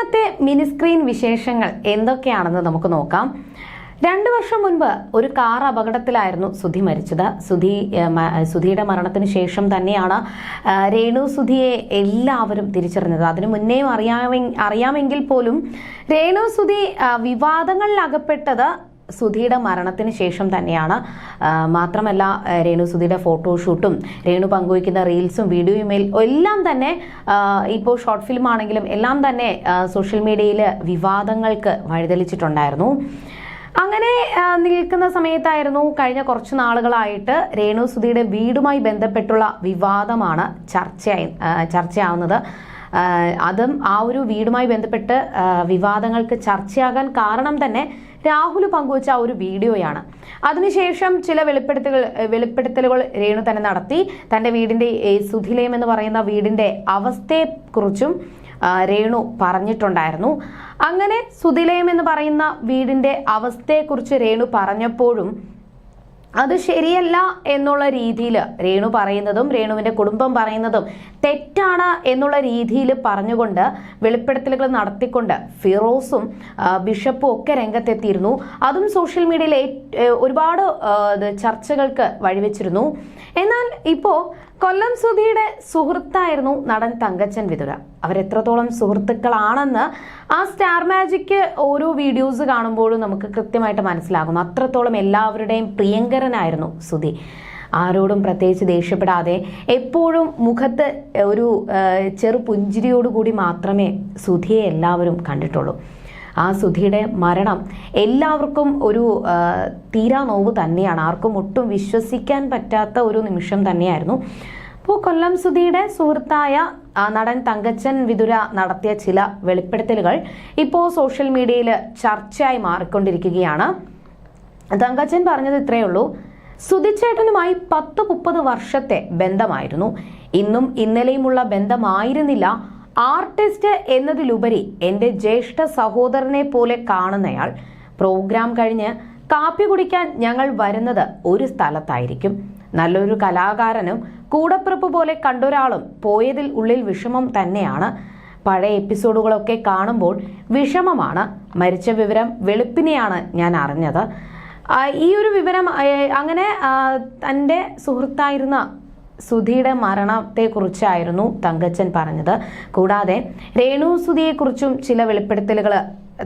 ഇന്നത്തെ മിനിസ്ക്രീൻ വിശേഷങ്ങൾ എന്തൊക്കെയാണെന്ന് നമുക്ക് നോക്കാം. രണ്ടു വർഷം മുൻപ് ഒരു കാർ അപകടത്തിലായിരുന്നു സുധി മരിച്ചത്. സുധി സുധിയുടെ മരണത്തിന് ശേഷം തന്നെയാണ് രേണു സുധിയെ എല്ലാവരും തിരിച്ചറിഞ്ഞത്. അതിനു മുന്നേയും അറിയാമെ അറിയാമെങ്കിൽ പോലും രേണു സുധി വിവാദങ്ങളിൽ അകപ്പെട്ടത് സുധിയുടെ മരണത്തിന് ശേഷം തന്നെയാണ് മാത്രമല്ല രേണു സുധിയുടെ ഫോട്ടോഷൂട്ടും രേണു പങ്കുവയ്ക്കുന്ന റീൽസും വീഡിയോയും എല്ലാം തന്നെ ഇപ്പോൾ ഷോർട്ട് ഫിലിം ആണെങ്കിലും എല്ലാം തന്നെ സോഷ്യൽ മീഡിയയിൽ വിവാദങ്ങൾക്ക് വഴിതെളിച്ചിട്ടുണ്ടായിരുന്നു. അങ്ങനെ നിൽക്കുന്ന സമയത്തായിരുന്നു കഴിഞ്ഞ കുറച്ച് നാളുകളായിട്ട് രേണു സുധിയുടെ വീടുമായി ബന്ധപ്പെട്ടുള്ള വിവാദമാണ് ചർച്ചയായി ചർച്ചയാവുന്നത്. അതും ആ ഒരു വീടുമായി ബന്ധപ്പെട്ട് വിവാദങ്ങൾക്ക് ചർച്ചയാകാൻ കാരണം തന്നെ രാഹുൽ പങ്കുവച്ച ഒരു വീഡിയോയാണ്. അതിനുശേഷം ചില വെളിപ്പെടുത്തലുകൾ വെളിപ്പെടുത്തലുകൾ രേണു തന്നെ നടത്തി. തന്റെ വീടിന്റെ സുധിലയം എന്ന് പറയുന്ന വീടിന്റെ അവസ്ഥയെക്കുറിച്ചും രേണു പറഞ്ഞിട്ടുണ്ടായിരുന്നു. അങ്ങനെ സുധിലയം എന്ന് പറയുന്ന വീടിന്റെ അവസ്ഥയെക്കുറിച്ച് രേണു പറഞ്ഞപ്പോഴും അത് ശരിയല്ല എന്നുള്ള രീതിയിൽ രേണു പറയുന്നതും രേണുവിന്റെ കുടുംബം പറയുന്നതും തെറ്റാണ് എന്നുള്ള രീതിയിൽ പറഞ്ഞുകൊണ്ട് വെളിപ്പെടുത്തലുകൾ നടത്തിക്കൊണ്ട് ഫിറോസും ബിഷപ്പും ഒക്കെ രംഗത്തെത്തിയിരുന്നു. അതും സോഷ്യൽ മീഡിയയിൽ ഒരുപാട് ചർച്ചകൾക്ക് വഴിവെച്ചിരുന്നു. എന്നാൽ ഇപ്പോ കൊല്ലം സുധിയുടെ സുഹൃത്തായിരുന്നു നടൻ തങ്കച്ചൻ വിതുര. അവരെത്രത്തോളം സുഹൃത്തുക്കളാണെന്ന് ആ സ്റ്റാർ മാജിക്ക് ഓരോ വീഡിയോസ് കാണുമ്പോഴും നമുക്ക് കൃത്യമായിട്ട് മനസ്സിലാകും. അത്രത്തോളം എല്ലാവരുടെയും പ്രിയങ്കരനായിരുന്നു സുധി. ആരോടും പ്രത്യേകിച്ച് ദേഷ്യപ്പെടാതെ എപ്പോഴും മുഖത്ത് ഒരു ചെറു പുഞ്ചിരിയോടുകൂടി മാത്രമേ സുധിയെ എല്ലാവരും കണ്ടിട്ടുള്ളൂ. ആ സുധിയുടെ മരണം എല്ലാവർക്കും ഒരു തീരാ നോവ് തന്നെയാണ്. ആർക്കും ഒട്ടും വിശ്വസിക്കാൻ പറ്റാത്ത ഒരു നിമിഷം തന്നെയായിരുന്നു. അപ്പോൾ കൊല്ലം സുധിയുടെ സുഹൃത്തായ നടൻ തങ്കച്ചൻ വിതുര നടത്തിയ ചില വെളിപ്പെടുത്തലുകൾ ഇപ്പോൾ സോഷ്യൽ മീഡിയയിൽ ചർച്ചയായി മാറിക്കൊണ്ടിരിക്കുകയാണ്. തങ്കച്ചൻ പറഞ്ഞത് ഇത്രയേ ഉള്ളൂ. സുധിച്ചേട്ടനുമായി പത്ത് മുപ്പത് വർഷത്തെ ബന്ധമായിരുന്നു. ഇന്നും ഇന്നലെയുമുള്ള ബന്ധമായിരുന്നില്ല. ആർട്ടിസ്റ്റ് എന്നതിലുപരി എന്റെ ജ്യേഷ്ഠ സഹോദരനെ പോലെ കാണുന്നയാൾ. പ്രോഗ്രാം കഴിഞ്ഞ് കാപ്പി കുടിക്കാൻ ഞങ്ങൾ വരുന്നത് ഒരു സ്ഥലത്തായിരിക്കും. നല്ലൊരു കലാകാരനും കൂടപ്പിറപ്പ് പോലെ കണ്ടൊരാളും പോയതിൽ ഉള്ളിൽ വിഷമം തന്നെയാണ്. പഴയ എപ്പിസോഡുകളൊക്കെ കാണുമ്പോൾ വിഷമമാണ്. മരിച്ച വിവരം വെളുപ്പിനെയാണ് ഞാൻ അറിഞ്ഞത്. ഈ ഒരു വിവരം അങ്ങനെ തന്റെ സുഹൃത്തായിരുന്ന സുധിയുടെ മരണത്തെക്കുറിച്ചായിരുന്നു തങ്കച്ചൻ പറഞ്ഞത്. കൂടാതെ രേണു സുധിയെക്കുറിച്ചും ചില വെളിപ്പെടുത്തലുകൾ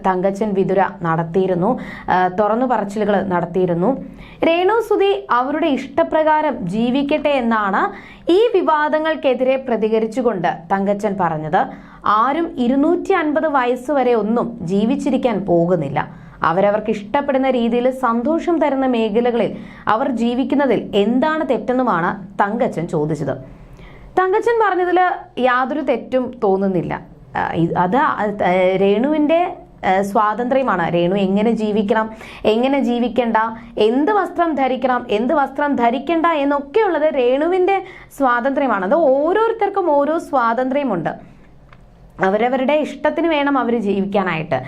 തങ്കച്ചൻ വിതുര നടത്തിയിരുന്നു. തുറന്നു പറച്ചിലുകൾ നടത്തിയിരുന്നു. രേണു സുധി അവരുടെ ഇഷ്ടപ്രകാരം ജീവിക്കട്ടെ എന്നാണ് ഈ വിവാദങ്ങൾക്കെതിരെ പ്രതികരിച്ചുകൊണ്ട് തങ്കച്ചൻ പറഞ്ഞത്. ആരും ഇരുന്നൂറ്റി അൻപത് വയസ്സ് വരെ ഒന്നും ജീവിച്ചിരിക്കാൻ പോകുന്നില്ല. അവരവർക്ക് ഇഷ്ടപ്പെടുന്ന രീതിയിൽ സന്തോഷം തരുന്ന മേഖലകളിൽ അവർ ജീവിക്കുന്നതിൽ എന്താണ് തെറ്റെന്നുമാണ് തങ്കച്ചൻ ചോദിച്ചത്. തങ്കച്ചൻ പറഞ്ഞതിൽ യാതൊരു തെറ്റും തോന്നുന്നില്ല. അത് രേണുവിന്റെ സ്വാതന്ത്ര്യമാണ്. രേണു എങ്ങനെ ജീവിക്കണം എങ്ങനെ ജീവിക്കണ്ട എന്ത് വസ്ത്രം ധരിക്കണം എന്ത് വസ്ത്രം ധരിക്കണ്ട എന്നൊക്കെയുള്ളത് രേണുവിന്റെ സ്വാതന്ത്ര്യമാണ്. അത് ഓരോരുത്തർക്കും ഓരോ സ്വാതന്ത്ര്യമുണ്ട്. അവരവരുടെ ഇഷ്ടത്തിന് വേണം അവർ ജീവിക്കാനായിട്ട്.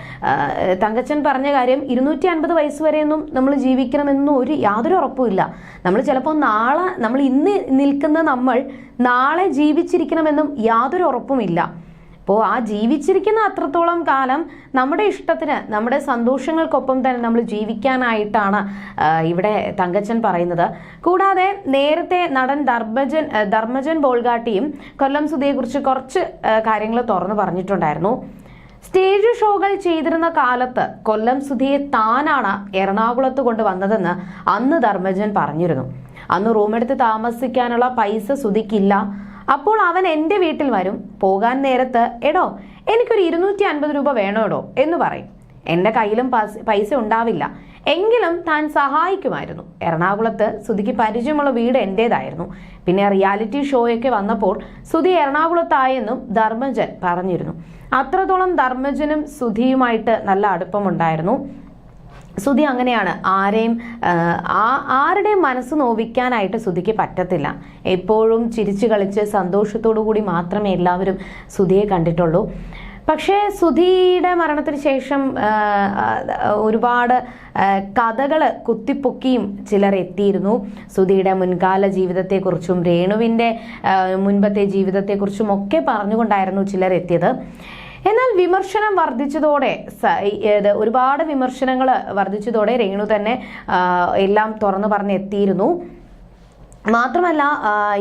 തങ്കച്ചൻ പറഞ്ഞ കാര്യം ഇരുന്നൂറ്റി അൻപത് വയസ്സ് വരെയൊന്നും നമ്മൾ ജീവിക്കണമെന്നും ഒരു യാതൊരു ഉറപ്പുമില്ല. നമ്മൾ ചിലപ്പോൾ നാളെ നമ്മൾ ഇന്ന് നിൽക്കുന്ന നമ്മൾ നാളെ ജീവിച്ചിരിക്കണമെന്നും യാതൊരു ഉറപ്പുമില്ല. അപ്പോൾ ആ ജീവിച്ചിരിക്കുന്ന അത്രത്തോളം കാലം നമ്മുടെ ഇഷ്ടത്തിന് നമ്മുടെ സന്തോഷങ്ങൾക്കൊപ്പം തന്നെ നമ്മൾ ജീവിക്കാനായിട്ടാണ് ഇവിടെ തങ്കച്ചൻ പറയുന്നത്. കൂടാതെ നേരത്തെ നടൻ ധർമ്മജൻ ധർമ്മജൻ ബോൾഗാട്ടിയും കൊല്ലം സുധിയെക്കുറിച്ച് കുറച്ച് കാര്യങ്ങൾ തുറന്നു പറഞ്ഞിട്ടുണ്ടായിരുന്നു. സ്റ്റേജ് ഷോകൾ ചെയ്തിരുന്ന കാലത്ത് കൊല്ലം സുധിയെ താനാണ് എറണാകുളത്ത് കൊണ്ട് വന്നതെന്ന് അന്ന് ധർമ്മജൻ പറഞ്ഞിരുന്നു. അന്ന് റൂമെടുത്ത് താമസിക്കാനുള്ള പൈസ സുധിക്കില്ല. അപ്പോൾ അവൻ എന്റെ വീട്ടിൽ വരും. പോകാൻ നേരത്ത് എടോ എനിക്കൊരു ഇരുന്നൂറ്റി അൻപത് രൂപ വേണോടോ എന്ന് പറയും. എന്റെ കയ്യിലും പൈസ- ഉണ്ടാവില്ല. എങ്കിലും താൻ സഹായിക്കുമായിരുന്നു. എറണാകുളത്ത് സുധിക്ക് പരിചയമുള്ള വീട് എന്റേതായിരുന്നു. പിന്നെ റിയാലിറ്റി ഷോയൊക്കെ വന്നപ്പോൾ സുധി എറണാകുളത്തായെന്നും ധർമ്മജൻ പറഞ്ഞിരുന്നു. അത്രത്തോളം ധർമ്മജനും സുധിയുമായിട്ട് നല്ല അടുപ്പമുണ്ടായിരുന്നു. സുധി അങ്ങനെയാണ്. ആരെയും ആ, ആരുടെ ആരുടെയും മനസ്സ് നോവിക്കാനായിട്ട് സുധിക്ക് പറ്റത്തില്ല. എപ്പോഴും ചിരിച്ചു കളിച്ച് സന്തോഷത്തോടു കൂടി മാത്രമേ എല്ലാവരും സുധിയെ കണ്ടിട്ടുള്ളൂ. പക്ഷേ സുധിയുടെ മരണത്തിന് ശേഷം ഒരുപാട് കഥകൾ കുത്തിപ്പൊക്കിയും ചിലർ എത്തിയിരുന്നു. സുധിയുടെ മുൻകാല ജീവിതത്തെക്കുറിച്ചും രേണുവിന്റെ മുൻപത്തെ ജീവിതത്തെക്കുറിച്ചും ഒക്കെ പറഞ്ഞുകൊണ്ടായിരുന്നു ചിലർ എത്തിയത്. എന്നാൽ വിമർശനം വർദ്ധിച്ചതോടെ ഒരുപാട് വിമർശനങ്ങൾ വർദ്ധിച്ചതോടെ രേണു തന്നെ എല്ലാം തുറന്നു പറഞ്ഞ് എത്തിയിരുന്നു മാത്രമല്ല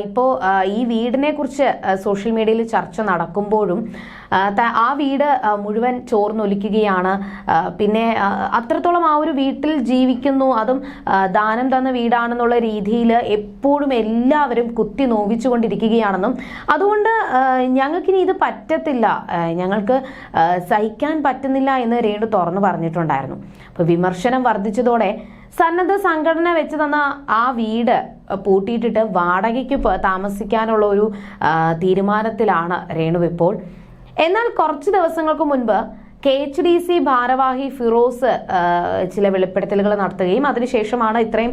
ഇപ്പോൾ ഈ വീടിനെ കുറിച്ച് സോഷ്യൽ മീഡിയയിൽ ചർച്ച നടക്കുമ്പോഴും ആ, വീട് മുഴുവൻ ചോർന്നൊലിക്കുകയാണ്. പിന്നെ അത്രത്തോളം ആ ഒരു വീട്ടിൽ ജീവിക്കുന്നു അതും ദാനം തന്ന വീടാണെന്നുള്ള രീതിയിൽ എപ്പോഴും എല്ലാവരും കുത്തി നോവിച്ചുകൊണ്ടിരിക്കുകയാണെന്നും അതുകൊണ്ട് ഞങ്ങൾക്കിനി ഇത് പറ്റത്തില്ല. ഞങ്ങൾക്ക് സഹിക്കാൻ പറ്റുന്നില്ല എന്ന് രേണു തുറന്നു പറഞ്ഞിട്ടുണ്ടായിരുന്നു. അപ്പോൾ വിമർശനം വർദ്ധിച്ചതോടെ സന്നദ്ധ സംഘടന വെച്ച് തന്ന ആ വീട് പൂട്ടിയിട്ടിട്ട് വാടകയ്ക്ക് താമസിക്കാനുള്ള ഒരു തീരുമാനത്തിലാണ് രേണു ഇപ്പോൾ. എന്നാൽ കുറച്ച് ദിവസങ്ങൾക്ക് മുൻപ് കെ എച്ച് ഡി സി ഭാരവാഹി ഫിറോസ് ചില വെളിപ്പെടുത്തലുകൾ നടത്തുകയും അതിനുശേഷമാണ് ഇത്രയും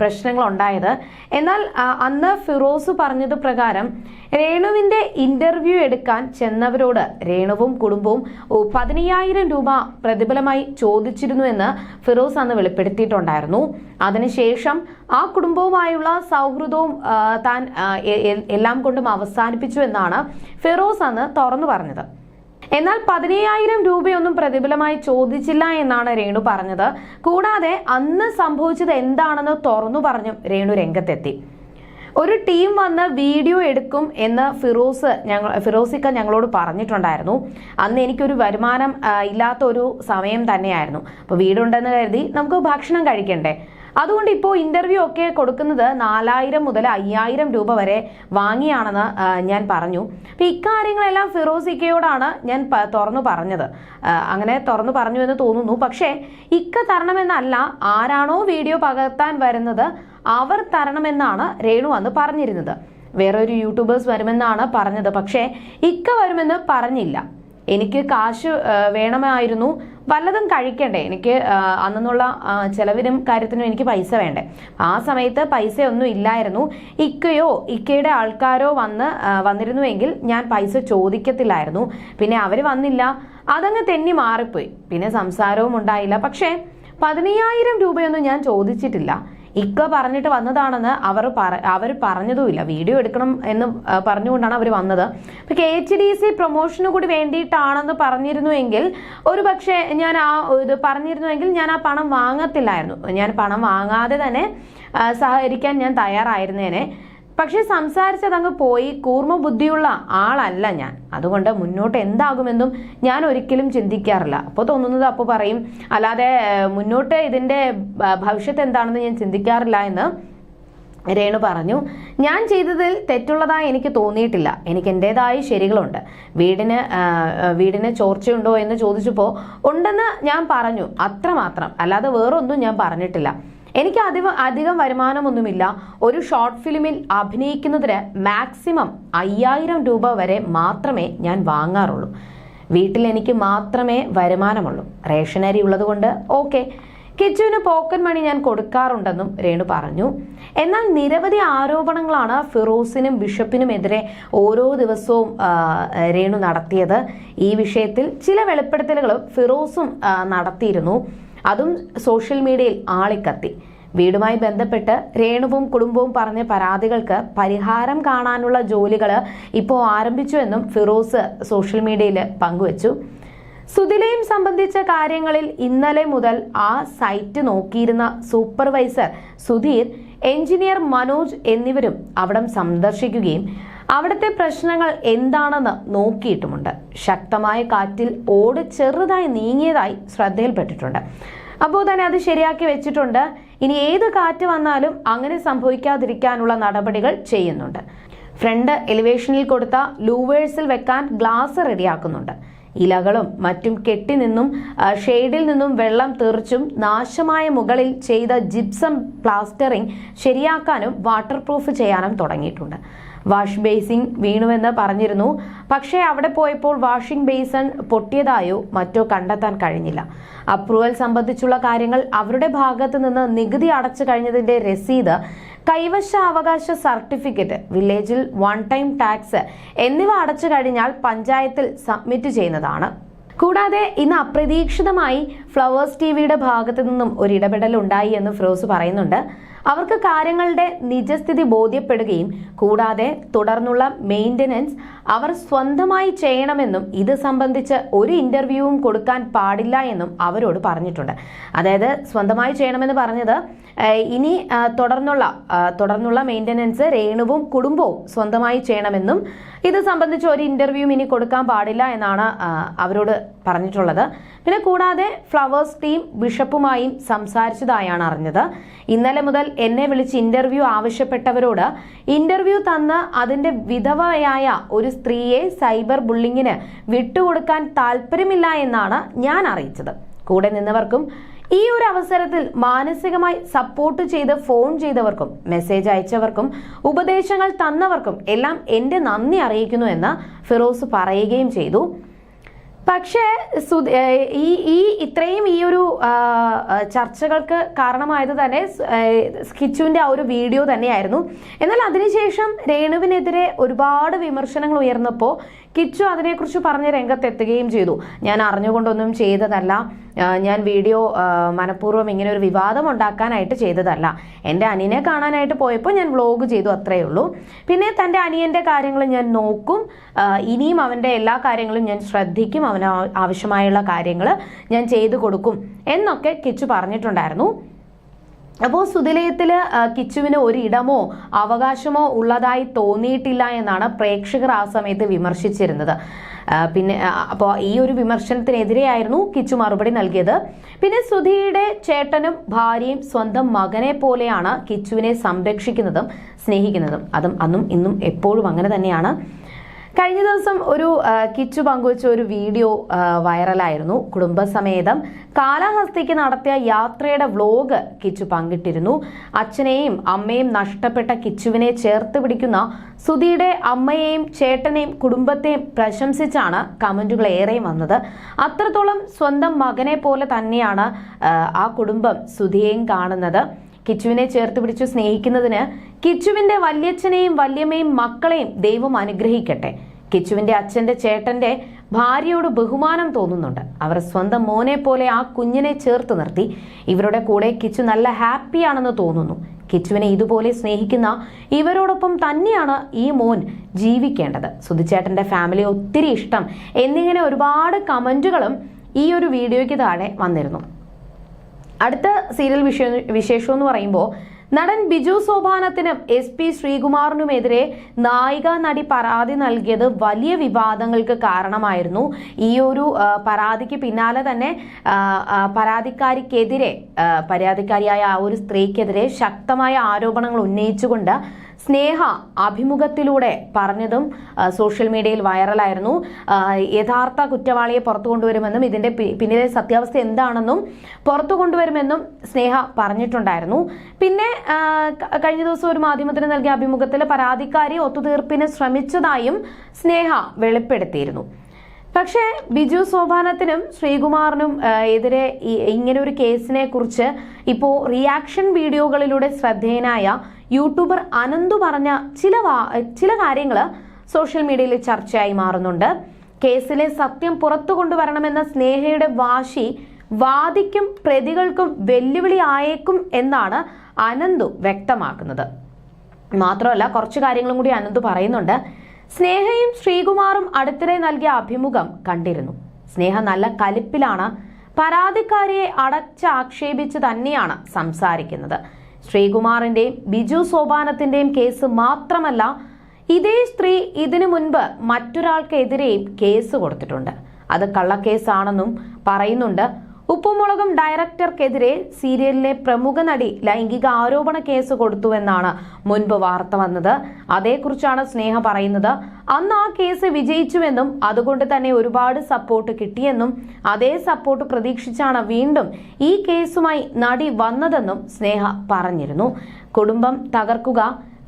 പ്രശ്നങ്ങൾ ഉണ്ടായത് എന്നാൽ അന്ന് ഫിറോസ് പറഞ്ഞത് പ്രകാരം രേണുവിന്റെ ഇന്റർവ്യൂ എടുക്കാൻ ചെന്നവരോട് രേണുവും കുടുംബവും പതിനയ്യായിരം രൂപ പ്രതിഫലമായി ചോദിച്ചിരുന്നു എന്ന് ഫിറോസ് അന്ന് വെളിപ്പെടുത്തിയിട്ടുണ്ടായിരുന്നു. അതിനുശേഷം ആ കുടുംബവുമായുള്ള സൗഹൃദവും താൻ എല്ലാം കൊണ്ടും അവസാനിപ്പിച്ചു എന്നാണ് ഫിറോസ് അന്ന് തുറന്നു പറഞ്ഞത്. എന്നാൽ പതിനയ്യായിരം രൂപയൊന്നും പ്രതിഫലമായി ചോദിച്ചില്ല എന്നാണ് രേണു പറഞ്ഞത്. കൂടാതെ അന്ന് സംഭവിച്ചത് എന്താണെന്ന് തുറന്നു പറഞ്ഞു രേണു രംഗത്തെത്തി. ഒരു ടീം വന്ന് വീഡിയോ എടുക്കും എന്ന് ഫിറോസ് ഞങ്ങൾ ഫിറോസിക്ക ഞങ്ങളോട് പറഞ്ഞിട്ടുണ്ടായിരുന്നു. അന്ന് എനിക്കൊരു വരുമാനം ഇല്ലാത്ത ഒരു സമയം തന്നെയായിരുന്നു. അപ്പോൾ വീടുണ്ടെന്ന് കരുതി നമുക്ക് ഭക്ഷണം കഴിക്കണ്ടേ? അതുകൊണ്ട് ഇപ്പോൾ ഇന്റർവ്യൂ ഒക്കെ കൊടുക്കുന്നത് നാലായിരം മുതൽ അയ്യായിരം രൂപ വരെ വാങ്ങിയാണെന്ന് ഞാൻ പറഞ്ഞു. അപ്പൊ ഇക്കാര്യങ്ങളെല്ലാം ഫിറോസിക്കയോടാണ് ഞാൻ തുറന്നു പറഞ്ഞത്. അങ്ങനെ തുറന്നു പറഞ്ഞു എന്ന് തോന്നുന്നു. പക്ഷേ ഇക്ക തരണമെന്നല്ല ആരാണോ വീഡിയോ പകർത്താൻ വരുന്നത് അവർ തരണമെന്നാണ് രേണു അന്ന് പറഞ്ഞിരുന്നത്. വേറെ ഒരു യൂട്യൂബേഴ്സ് വരുമെന്നാണ് പറഞ്ഞത്. പക്ഷേ ഇക്ക വരുമെന്ന് പറഞ്ഞില്ല. എനിക്ക് കാശ് വേണമായിരുന്നു. വല്ലതും കഴിക്കണ്ടേ? എനിക്ക് അന്നുള്ള ചിലവിനും കാര്യത്തിനും എനിക്ക് പൈസ വേണ്ടേ? ആ സമയത്ത് പൈസയൊന്നും ഇല്ലായിരുന്നു. ഇക്കയോ ഇക്കയുടെ ആൾക്കാരോ വന്ന് വന്നിരുന്നുവെങ്കിൽ ഞാൻ പൈസ ചോദിക്കത്തില്ലായിരുന്നു. പിന്നെ അവർ വന്നില്ല. അതങ്ങ് തെന്നി മാറിപ്പോയി. പിന്നെ സംസാരവും ഉണ്ടായില്ല. പക്ഷേ പതിനയ്യായിരം രൂപയൊന്നും ഞാൻ ചോദിച്ചിട്ടില്ല. ഇക്ക പറഞ്ഞിട്ട് വന്നതാണെന്ന് അവർ അവർ പറഞ്ഞതുമില്ല. വീഡിയോ എടുക്കണം എന്ന് പറഞ്ഞുകൊണ്ടാണ് അവർ വന്നത്. ഇപ്പൊ കെ എച്ച് ഡി സി പ്രൊമോഷന് കൂടി വേണ്ടിയിട്ടാണെന്ന് പറഞ്ഞിരുന്നുവെങ്കിൽ ഒരു പക്ഷേ ഞാൻ ആ ഇത് പറഞ്ഞിരുന്നുവെങ്കിൽ ഞാൻ ആ പണം വാങ്ങത്തില്ലായിരുന്നു. ഞാൻ പണം വാങ്ങാതെ തന്നെ സഹകരിക്കാൻ ഞാൻ തയ്യാറായിരുന്നേനെ. പക്ഷെ സംസാരിച്ചത് അങ്ങ് പോയി. കൂർമ്മ ബുദ്ധിയുള്ള ആളല്ല ഞാൻ. അതുകൊണ്ട് മുന്നോട്ട് എന്താകുമെന്നും ഞാൻ ഒരിക്കലും ചിന്തിക്കാറില്ല. അപ്പോൾ തോന്നുന്നത് അപ്പോൾ പറയും അല്ലാതെ മുന്നോട്ട് ഇതിന്റെ ഭവിഷ്യത്ത് എന്താണെന്ന് ഞാൻ ചിന്തിക്കാറില്ല എന്ന് രേണു പറഞ്ഞു. ഞാൻ ചെയ്തതിൽ തെറ്റുള്ളതായി എനിക്ക് തോന്നിയിട്ടില്ല. എനിക്ക് എന്റെതായ ശരികളുണ്ട്. വീടിന് വീടിന് ചോർച്ചയുണ്ടോ എന്ന് ചോദിച്ചപ്പോൾ ഉണ്ടെന്ന് ഞാൻ പറഞ്ഞു. അത്രമാത്രം. അല്ലാതെ വേറൊന്നും ഞാൻ പറഞ്ഞിട്ടില്ല. എനിക്ക് അധികം അധികം വരുമാനമൊന്നുമില്ല. ഒരു ഷോർട്ട് ഫിലിമിൽ അഭിനയിക്കുന്നതിന് മാക്സിമം അയ്യായിരം രൂപ വരെ മാത്രമേ ഞാൻ വാങ്ങാറുള്ളൂ. വീട്ടിൽ എനിക്ക് മാത്രമേ വരുമാനമുള്ളൂ. റേഷനരി ഉള്ളതുകൊണ്ട് ഓക്കെ കിച്ചുവിന് പോക്കൻ മണി ഞാൻ കൊടുക്കാറുണ്ടെന്നും രേണു പറഞ്ഞു. എന്നാൽ നിരവധി ആരോപണങ്ങളാണ് ഫിറോസിനും ബിഷപ്പിനുമെതിരെ ഓരോ ദിവസവും രേണു നടത്തിയത്. ഈ വിഷയത്തിൽ ചില വെളിപ്പെടുത്തലുകളും ഫിറോസും നടത്തിയിരുന്നു. അതും സോഷ്യൽ മീഡിയയിൽ ആളിക്കത്തി. വീടുമായി ബന്ധപ്പെട്ട് രേണുവും കുടുംബവും പറഞ്ഞ പരാതികൾക്ക് പരിഹാരം കാണാനുള്ള ജോലികൾ ഇപ്പോൾ ആരംഭിച്ചു എന്നും ഫിറോസ് സോഷ്യൽ മീഡിയയിൽ പങ്കുവച്ചു. സുതിലയും സംബന്ധിച്ച കാര്യങ്ങളിൽ ഇന്നലെ മുതൽ ആ സൈറ്റ് നോക്കിയിരുന്ന സൂപ്പർവൈസർ സുധീർ എഞ്ചിനീയർ മനോജ് എന്നിവരും അവിടം സന്ദർശിക്കുകയും അവിടുത്തെ പ്രശ്നങ്ങൾ എന്താണെന്ന് നോക്കിയിട്ടുമുണ്ട്. ശക്തമായ കാറ്റിൽ ഓട് ചെറുതായി നീങ്ങിയതായി ശ്രദ്ധയിൽപ്പെട്ടിട്ടുണ്ട്. അപ്പോൾ തന്നെ അത് ശരിയാക്കി വെച്ചിട്ടുണ്ട്. ഇനി ഏത് കാറ്റ് വന്നാലും അങ്ങനെ സംഭവിക്കാതിരിക്കാനുള്ള നടപടികൾ ചെയ്യുന്നുണ്ട്. ഫ്രണ്ട് എലിവേഷനിൽ കൊടുത്ത ലൂവേഴ്സിൽ വെക്കാൻ ഗ്ലാസ് റെഡിയാക്കുന്നുണ്ട്. ഇലകളും മറ്റും കെട്ടി നിന്നും ഷെയ്ഡിൽ നിന്നും വെള്ളം തെറിച്ചും നാശമായ മുകളിൽ ചെയ്ത ജിപ്സം പ്ലാസ്റ്ററിംഗ് ശരിയാക്കാനും വാട്ടർ പ്രൂഫ് ചെയ്യാനും തുടങ്ങിയിട്ടുണ്ട്. വാഷ് ബേസിൻ വീണുവെന്ന് പറഞ്ഞിരുന്നു. പക്ഷേ അവിടെ പോയപ്പോൾ വാഷിംഗ് ബേസൺ പൊട്ടിയതായോ മറ്റോ കണ്ടെത്താൻ കഴിഞ്ഞില്ല. അപ്രൂവൽ സംബന്ധിച്ചുള്ള കാര്യങ്ങൾ അവരുടെ ഭാഗത്ത് നിന്ന് നികുതി അടച്ചു കഴിഞ്ഞതിന്റെ രസീത് കൈവശ അവകാശ സർട്ടിഫിക്കറ്റ് വില്ലേജിൽ വൺ ടൈം ടാക്സ് എന്നിവ അടച്ചു കഴിഞ്ഞാൽ പഞ്ചായത്തിൽ സബ്മിറ്റ് ചെയ്യുന്നതാണ്. കൂടാതെ ഇന്ന് അപ്രതീക്ഷിതമായി ഫ്ലവേഴ്സ് ടി വിയുടെ ഭാഗത്തു നിന്നും ഒരു ഇടപെടൽ ഉണ്ടായി എന്ന് ഫിറോസ് പറയുന്നുണ്ട്. അവർക്ക് കാര്യങ്ങളുടെ നിജസ്ഥിതി ബോധ്യപ്പെടുകയും കൂടാതെ തുടർന്നുള്ള മെയിന്റനൻസ് അവർ സ്വന്തമായി ചെയ്യണമെന്നും ഇത് സംബന്ധിച്ച് ഒരു ഇന്റർവ്യൂവും കൊടുക്കാൻ പാടില്ല എന്നും അവരോട് പറഞ്ഞിട്ടുണ്ട്. അതായത് സ്വന്തമായി ചെയ്യണമെന്ന് പറഞ്ഞത് ഇനി തുടർന്നുള്ള തുടർന്നുള്ള മെയിന്റനൻസ് രേണുവും കുടുംബവും സ്വന്തമായി ചെയ്യണമെന്നും ഇത് സംബന്ധിച്ച് ഒരു ഇന്റർവ്യൂവും ഇനി കൊടുക്കാൻ പാടില്ല എന്നാണ് അവരോട് പറഞ്ഞിട്ടുള്ളത്. പിന്നെ കൂടാതെ ഫ്ലവേഴ്സ് ടീം ബിഷപ്പുമായും സംസാരിച്ചതായാണ് അറിഞ്ഞത്. ഇന്നലെ മുതൽ എന്നെ വിളിച്ച് ഇന്റർവ്യൂ ആവശ്യപ്പെട്ടവരോട് ഇന്റർവ്യൂ തന്ന് അതിന്റെ വിധവയായ ഒരു സ്ത്രീയെ സൈബർ ബുള്ളിങ്ങിന് വിട്ടുകൊടുക്കാൻ താല്പര്യമില്ല എന്നാണ് ഞാൻ അറിയിച്ചത്. കൂടെ നിന്നവർക്കും ഈ ഒരു അവസരത്തിൽ മാനസികമായി സപ്പോർട്ട് ചെയ്ത് ഫോൺ ചെയ്തവർക്കും മെസ്സേജ് അയച്ചവർക്കും ഉപദേശങ്ങൾ തന്നവർക്കും എല്ലാം എന്റെ നന്ദി അറിയിക്കുന്നു എന്ന് ഫിറോസ് പറയുകയും ചെയ്തു. പക്ഷേ ഈ ഈ ഇത്രയും ഈ ഒരു ചർച്ചകൾക്ക് കാരണമായത് തന്നെ സ്കിച്ചുവിന്റെ ആ ഒരു വീഡിയോ തന്നെയായിരുന്നു. എന്നാൽ അതിനുശേഷം രേണുവിനെതിരെ ഒരുപാട് വിമർശനങ്ങൾ ഉയർന്നപ്പോൾ കിച്ചു അതിനെക്കുറിച്ച് പറഞ്ഞ് രംഗത്തെത്തുകയും ചെയ്തു. ഞാൻ അറിഞ്ഞുകൊണ്ടൊന്നും ചെയ്തതല്ല. ഞാൻ വീഡിയോ മനഃപൂർവം ഇങ്ങനെ ഒരു വിവാദം ഉണ്ടാക്കാനായിട്ട് ചെയ്തതല്ല. എന്റെ അനിയനെ കാണാനായിട്ട് പോയപ്പോൾ ഞാൻ വ്ലോഗ് ചെയ്തു അത്രയേ ഉള്ളൂ. പിന്നെ തന്റെ അനിയന്റെ കാര്യങ്ങൾ ഞാൻ നോക്കും. ഇനിയും അവന്റെ എല്ലാ കാര്യങ്ങളും ഞാൻ ശ്രദ്ധിക്കും അവന് ആവശ്യമായുള്ള കാര്യങ്ങൾ ഞാൻ ചെയ്തു കൊടുക്കും എന്നൊക്കെ കിച്ചു പറഞ്ഞിട്ടുണ്ടായിരുന്നു. അപ്പോൾ സുതിലയത്തിൽ കിച്ചുവിന് ഒരിടമോ അവകാശമോ ഉള്ളതായി തോന്നിയിട്ടില്ല എന്നാണ് പ്രേക്ഷകർ ആ സമയത്ത് വിമർശിച്ചിരുന്നത്. പിന്നെ അപ്പോൾ ഈ ഒരു വിമർശനത്തിനെതിരെയായിരുന്നു കിച്ചു മറുപടി നൽകിയത്. പിന്നെ സുധിയുടെ ചേട്ടനും ഭാര്യയും സ്വന്തം മകനെ പോലെയാണ് കിച്ചുവിനെ സംരക്ഷിക്കുന്നതും സ്നേഹിക്കുന്നതും. അതും അന്നും ഇന്നും എപ്പോഴും അങ്ങനെ തന്നെയാണ്. കഴിഞ്ഞ ദിവസം ഒരു കിച്ചു പങ്കുവച്ച ഒരു വീഡിയോ വൈറലായിരുന്നു. കുടുംബസമേതം കാലാഹസ്തിക്ക് നടത്തിയ യാത്രയുടെ വ്ലോഗ് കിച്ചു പങ്കിട്ടിരുന്നു. അച്ഛനെയും അമ്മയും നഷ്ടപ്പെട്ട കിച്ചുവിനെ ചേർത്ത് പിടിക്കുന്ന സുധിയുടെ അമ്മയെയും ചേട്ടനെയും കുടുംബത്തെയും പ്രശംസിച്ചാണ് കമന്റുകൾ ഏറെയും വന്നത്. അത്രത്തോളം സ്വന്തം മകനെ പോലെ തന്നെയാണ് ആ, കുടുംബം സുധിയെയും കാണുന്നത്. കിച്ചുവിനെ ചേർത്ത് പിടിച്ചു സ്നേഹിക്കുന്നതിന് കിച്ചുവിന്റെ വല്യച്ഛനെയും വല്യമ്മയും മക്കളെയും ദൈവം അനുഗ്രഹിക്കട്ടെ. കിച്ചുവിന്റെ അച്ഛന്റെ ചേട്ടന്റെ ഭാര്യയോട് ബഹുമാനം തോന്നുന്നുണ്ട്. അവർ സ്വന്തം മോനെ പോലെ ആ കുഞ്ഞിനെ ചേർത്ത് നിർത്തി. ഇവരുടെ കൂടെ കിച്ചു നല്ല ഹാപ്പിയാണെന്ന് തോന്നുന്നു. കിച്ചുവിനെ ഇതുപോലെ സ്നേഹിക്കുന്ന ഇവരോടൊപ്പം തന്നെയാണ് ഈ മോൻ ജീവിക്കേണ്ടത്. സുധിച്ചേട്ടന്റെ ഫാമിലി ഒത്തിരി ഇഷ്ടം എന്നിങ്ങനെ ഒരുപാട് കമന്റുകളും ഈ ഒരു വീഡിയോയ്ക്ക് താഴെ വന്നിരുന്നു. അടുത്ത സീരിയൽ വിഷയ വിശേഷം എന്ന് പറയുമ്പോൾ നടൻ ബിജു സോഭാനത്തിനും എസ് പി ശ്രീകുമാറിനുമെതിരെ നായിക നടി പരാതി നൽകിയത് വലിയ വിവാദങ്ങൾക്ക് കാരണമായിരുന്നു. ഈ ഒരു പരാതിക്ക് പിന്നാലെ തന്നെ പരാതിക്കാരിക്കെതിരെ പരാതിക്കാരിയായ ആ ഒരു സ്ത്രീക്കെതിരെ ശക്തമായ ആരോപണങ്ങൾ ഉന്നയിച്ചുകൊണ്ട് സ്നേഹ അഭിമുഖത്തിലൂടെ പറഞ്ഞതും സോഷ്യൽ മീഡിയയിൽ വൈറലായിരുന്നു. യഥാർത്ഥ കുറ്റവാളിയെ പുറത്തു കൊണ്ടുവരുമെന്നും ഇതിന്റെ പിന്നിലെ സത്യാവസ്ഥ എന്താണെന്നും പുറത്തു കൊണ്ടുവരുമെന്നും സ്നേഹ പറഞ്ഞിട്ടുണ്ടായിരുന്നു. പിന്നെ കഴിഞ്ഞ ദിവസം ഒരു മാധ്യമത്തിന് നൽകിയ അഭിമുഖത്തിൽ പരാതിക്കാരി ഒത്തുതീർപ്പിന് ശ്രമിച്ചതായും സ്നേഹ വെളിപ്പെടുത്തിയിരുന്നു. പക്ഷേ ബിജു സോപാനത്തിനും ശ്രീകുമാറിനും എതിരെ ഇങ്ങനെ ഒരു കേസിനെ കുറിച്ച് ഇപ്പോൾ റിയാക്ഷൻ വീഡിയോകളിലൂടെ ശ്രദ്ധേയനായ യൂട്യൂബർ അനന്തു പറഞ്ഞ ചില ചില കാര്യങ്ങൾ സോഷ്യൽ മീഡിയയിൽ ചർച്ചയായി മാറുന്നുണ്ട്. കേസിലെ സത്യം പുറത്തു കൊണ്ടുവരണമെന്ന സ്നേഹയുടെ വാശി വാദിക്കും പ്രതികൾക്കും വെല്ലുവിളി ആയേക്കും എന്നാണ് അനന്തു വ്യക്തമാക്കുന്നത്. മാത്രമല്ല കുറച്ച് കാര്യങ്ങളും കൂടി അനന്തു പറയുന്നുണ്ട്. സ്നേഹയും ശ്രീകുമാറും അടുത്തിടെ നൽകിയ അഭിമുഖം കണ്ടിരുന്നു. സ്നേഹ നല്ല കലിപ്പിലാണ്. പരാതിക്കാരിയെ അടച്ചാക്ഷേപിച്ച് തന്നെയാണ് സംസാരിക്കുന്നത്. ശ്രീകുമാറിന്റെയും ബിജു സോപാനത്തിന്റെയും കേസ് മാത്രമല്ല ഇതേ സ്ത്രീ ഇതിനു മുൻപ് മറ്റൊരാൾക്കെതിരെയും കേസ് കൊടുത്തിട്ടുണ്ട്. അത് കള്ളക്കേസാണെന്നും പറയുന്നുണ്ട്. ഉപ്പുമുളകും ഡയറക്ടർക്കെതിരെ സീരിയലിലെ പ്രമുഖ നടി ലൈംഗിക ആരോപണ കേസ് കൊടുത്തുവെന്നാണ് മുൻപ് വാർത്ത വന്നത്. അതേക്കുറിച്ചാണ് സ്നേഹ പറയുന്നത്. അന്ന് ആ കേസ് വിജയിച്ചുവെന്നും അതുകൊണ്ട് തന്നെ ഒരുപാട് സപ്പോർട്ട് കിട്ടിയെന്നും അതേ സപ്പോർട്ട് പ്രതീക്ഷിച്ചാണ് വീണ്ടും ഈ കേസുമായി നടി വന്നതെന്നും സ്നേഹ പറഞ്ഞിരുന്നു. കുടുംബം തകർക്കുക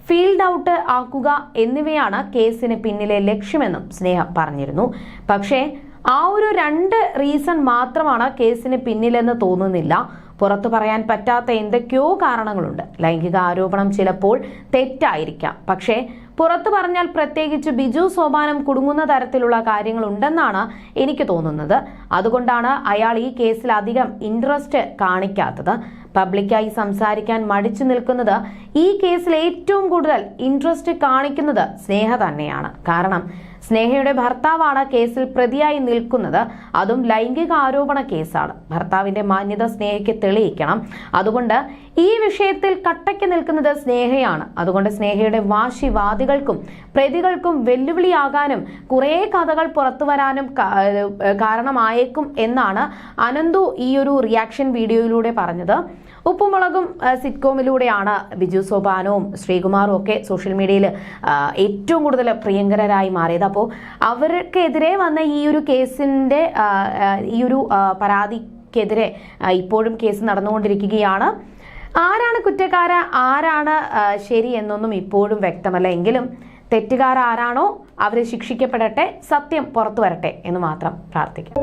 ഫീൽഡ് ഔട്ട് ആക്കുക എന്നിവയാണ് കേസിന് പിന്നിലെ ലക്ഷ്യമെന്നും സ്നേഹ പറഞ്ഞിരുന്നു. പക്ഷേ ആ ഒരു രണ്ട് റീസൺ മാത്രമാണ് കേസിന് പിന്നിലെന്ന് തോന്നുന്നില്ല. പുറത്തു പറയാൻ പറ്റാത്ത എന്തൊക്കെയോ കാരണങ്ങളുണ്ട്. ലൈംഗിക ആരോപണം ചിലപ്പോൾ തെറ്റായിരിക്കാം. പക്ഷേ പുറത്തു പറഞ്ഞാൽ പ്രത്യേകിച്ച് ബിജു സോപാനം കുടുങ്ങുന്ന തരത്തിലുള്ള കാര്യങ്ങളുണ്ടെന്നാണ് എനിക്ക് തോന്നുന്നത്. അതുകൊണ്ടാണ് അയാൾ ഈ കേസിൽ അധികം ഇൻട്രസ്റ്റ് കാണിക്കാത്തത്. പബ്ലിക്കായി സംസാരിക്കാൻ മടിച്ചു നിൽക്കുന്നത് ഈ കേസിൽ ഏറ്റവും കൂടുതൽ ഇൻട്രസ്റ്റ് കാണിക്കുന്നത് സ്നേഹ തന്നെയാണ്. കാരണം സ്നേഹയുടെ ഭർത്താവാണ് കേസിൽ പ്രതിയായി നിൽക്കുന്നത്. അതും ലൈംഗിക ആരോപണ കേസാണ്. ഭർത്താവിന്റെ മാന്യത സ്നേഹയ്ക്ക് തെളിയിക്കണം. അതുകൊണ്ട് ഈ വിഷയത്തിൽ കട്ടയ്ക്ക് നിൽക്കുന്നത് സ്നേഹയാണ്. അതുകൊണ്ട് സ്നേഹയുടെ വാശിവാദികൾക്കും പ്രതികൾക്കും വെല്ലുവിളിയാകാനും കുറേ കഥകൾ പുറത്തു വരാനും കാരണമായേക്കും എന്നാണ് അനന്തു ഈ ഒരു റിയാക്ഷൻ വീഡിയോയിലൂടെ പറഞ്ഞത്. ഉപ്പുമുളകും സിറ്റ്കോമിലൂടെയാണ് ബിജു സോപാനവും ശ്രീകുമാറും ഒക്കെ സോഷ്യൽ മീഡിയയിൽ ഏറ്റവും കൂടുതൽ പ്രിയങ്കരായി മാറിയത്. അപ്പോൾ അവർക്കെതിരെ വന്ന ഈ ഒരു കേസിന്റെ ഈ ഒരു പരാതിക്കെതിരെ ഇപ്പോഴും കേസ് നടന്നുകൊണ്ടിരിക്കുകയാണ്. ആരാണ് കുറ്റക്കാര? ആരാണ് ശരി എന്നൊന്നും ഇപ്പോഴും വ്യക്തമല്ല. എങ്കിലും തെറ്റുകാരാരാണോ? അവർ ശിക്ഷിക്കപ്പെടട്ടെ സത്യം പുറത്തു വരട്ടെ എന്ന് മാത്രം പ്രാർത്ഥിക്കാം.